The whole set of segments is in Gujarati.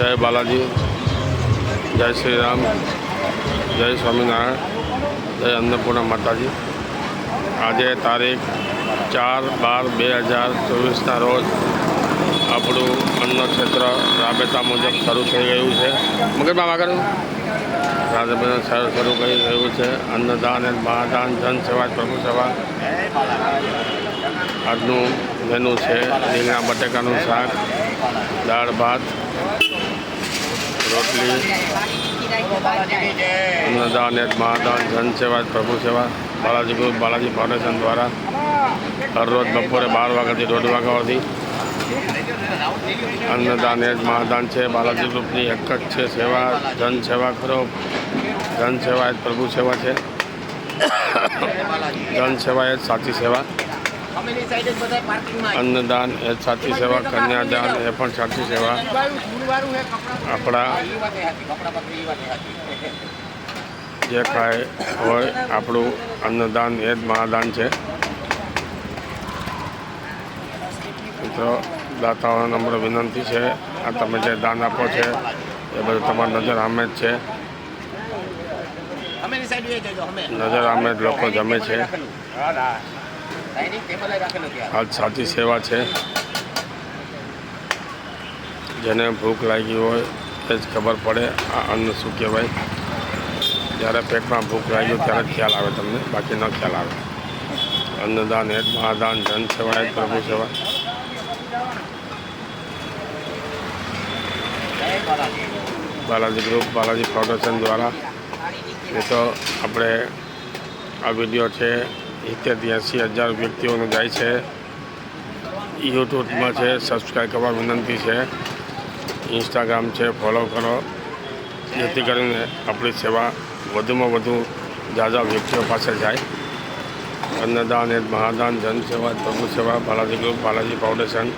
જય બાલાજી, જય શ્રી રામ જય સ્વામિનારાયણ, જય અન્નપૂર્ણા માતાજી. આજે તારીખ ચાર બાર બે હજાર ચોવીસના રોજ આપણું અન્ન ક્ષેત્ર રાબેતા મુજબ શરૂ થઈ ગયું છે. મગજમાં આગળ. રાબેતા શરૂ કરી રહ્યું છે. અન્નદાન અને મહાદાન, જન સેવા, પ્રભુ સેવા. આજનું મેનુ છે રીંગણા બટેકાનું શાક, દાળ, ભાત રોટલી. અન્નદાન એક મહાદાન જન સેવા, પ્રભુ સેવા. બાલાજી ગ્રુપ બાલાજી ફાઉન્ડેશન દ્વારા હરરોજ બપોરે બાર વાગ્યાથી દોઢ વાગ્યાથી અન્નદાન જ મહાદાન છે. બાલાજી ગ્રુપની એક જ છે સેવા. જન સેવા કરો. જન સેવા જ પ્રભુ સેવા છે. જન સેવા એ જ સાચી સેવા. અન્નદાન એ સાચી સેવા કન્યાદાન એ પણ સાચી સેવા. આપણા જે કાંઈ હોય આપણું અન્નદાન એ જ મહાદાન છે. મિત્રો દાતાઓને નમ્ર વિનંતી છે આ તમે જે દાન આપો છે એ બધું તમારી નજર આમે જ છે. નજર આમે જ લોકો જમે છે. આ સાચી સેવા છે. જેને ભૂખ લાગી હોય એ જ ખબર પડે આ અન્ન શું કહેવાય. જ્યારે પેટમાં ભૂખ લાગી હોય ત્યારે જ ખ્યાલ આવે તમને બાકી ન ખ્યાલ આવે. અન્નદાન જ મહાદાન જન સેવા જ પ્રભુ સેવા. બાલાજી. બાલાજી ગ્રુપ બાલાજી ફાઉન્ડેશન દ્વારા. એ તો આપણે આ વીડિયો છે સિત્તેરથી એંસી હજાર વ્યક્તિઓને જાય છે. યુટ્યુબમાં છે સબસ્ક્રાઈબ કરવા વિનંતી છે. ઇન્સ્ટાગ્રામ છે ફોલો કરો. જેથી કરીને આપણી સેવા વધુમાં વધુ ઝાઝા વ્યક્તિઓ પાસે જાય. અન્નદાન, એ મહાદાન, જનસેવા પ્રભુ સેવા બાલાજી ગ્રુપ, બાલાજી ફાઉન્ડેશન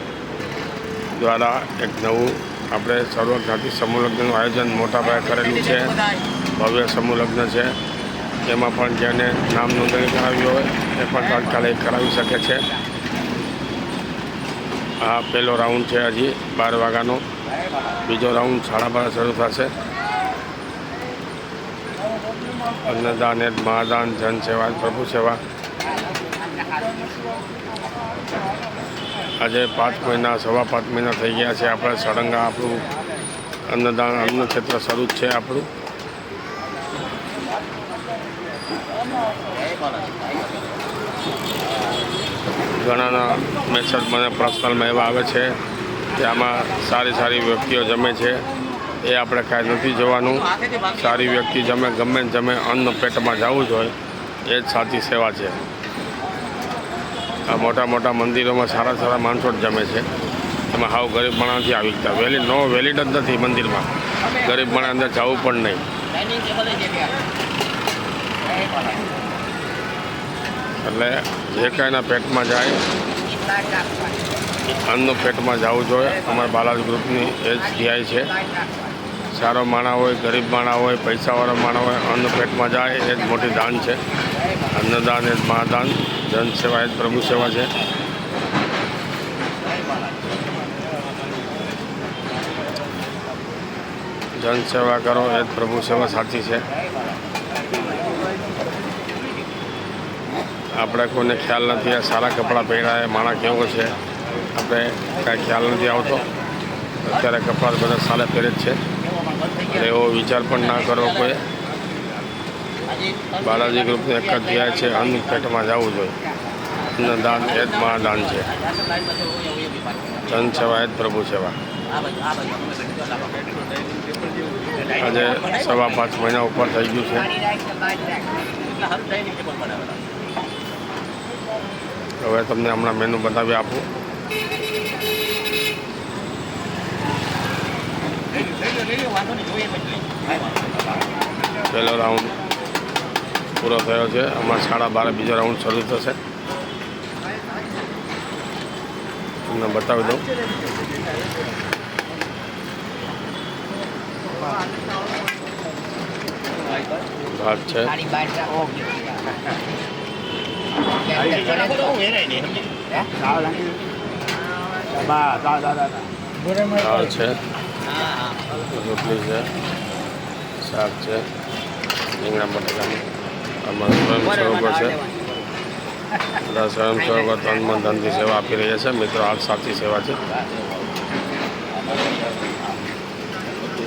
દ્વારા એક નવું આપણે સર્વજ્ઞાતિ સમૂહ લગ્નનું આયોજન મોટા પાયે કરેલું છે. ભવ્ય સમૂહ છે. એમાં પણ જેને નામ નોંધણી કરાવી હોય એ પણ તાત્કાલિક કરાવી શકે છે. આ પહેલો રાઉન્ડ છે હજી, બાર વાગ્યાનો. બીજો રાઉન્ડ સાડા બાર શરૂ થશે. અન્નદાન એ મહાદાન, જન સેવા, પ્રભુ સેવા. આજે પાંચ મહિના, સવા પાંચ મહિના થઈ ગયા છે આપણે, સળંગા આપણું અન્નદાન અન્ન ક્ષેત્ર શરૂ જ છે આપણું જય બાલાજી ઘણાના મેસેજ મને પર્સનલમાં એવા આવે છે કે આમાં સારી સારી વ્યક્તિઓ જમે છે. એ આપણે કાંઈ નથી જવાનું. સારી વ્યક્તિ જમે, ગમે જમે, અન્ન પેટમાં જવું જોઈએ એ જ સાચી સેવા છે. આ મોટા મોટા મંદિરોમાં સારા સારા માણસો જ જમે છે. એમાં હાવ ગરીબ માણસથી આવી જતા વેલી, નો, વેલિડ જ નથી મંદિરમાં. ગરીબ માણસ અંદર જવું પણ નહીં. એટલે જે કાંઈના પેટમાં જાય, અન્ન પેટમાં જવું જોઈએ. અમારા બાલાજ ગ્રુપની એ જ ધ્યાય છે. સારો માણા હોય, ગરીબ માણા હોય, પૈસાવાળા માણા હોય, અન્ન પેટમાં જાય, એ જ મોટી દાન છે. અન્નદાન એ જ મહાદાન. જન સેવા એ જ પ્રભુ સેવા છે. જન સેવા કરો, એ જ પ્રભુ સેવા સાચી છે. આપણે કોઈને ખ્યાલ નથી, આ સારા કપડાં પહેર્યા માણા કેવો છે, આપણે કાંઈ ખ્યાલ નથી આવતો. અત્યારે કપડાં બધા સારા પહેરે જ છે. એટલે એવો વિચાર પણ ના કરવો કોઈ. બાલાજી ગ્રુપને એક જ ધ્યાય છે, અન્ન પેટમાં જવું જોઈએ. અન્નદાન એ જ મહાદાન છે. ધન સેવા એ જ પ્રભુ સેવા. આજે સવા પાંચ મહિના ઉપર થઈ ગયું છે. હવે તમને હમણાં મેનુ બતાવી આપું. પહેલો રાઉન્ડ પૂરો થયો છે. હમણાં સાડા બારે બીજો રાઉન્ડ શરૂ થશે. તમને બતાવી દઉં. ભાત છે. દાળ છે રોટલી છે શાક છે રીંગણા બટાકાનું આમાં સ્વયંસેવકો છે બધા સ્વયંસેવકો તન મન ધનથી સેવા આપી રહ્યા છે મિત્રો આ સાચી સેવા છે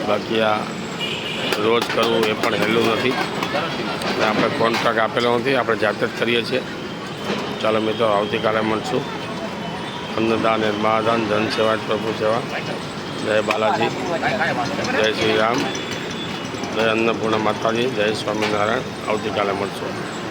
બાકી આ રોજ કરવું એ પણ હેલું નથી. આપણે કોન્ટ્રાક્ટ આપેલો નથી, આપણે જાતે જ કરીએ છીએ. ચાલો મિત્રો, આવતીકાલે મળશું. અન્નદાન મહાદાન, જન સેવા પ્રભુ સેવા. જય બાલાજી, જય શ્રી રામ. જય અન્નપૂર્ણા માતાજી, જય સ્વામિનારાયણ. આવતીકાલે મળશું.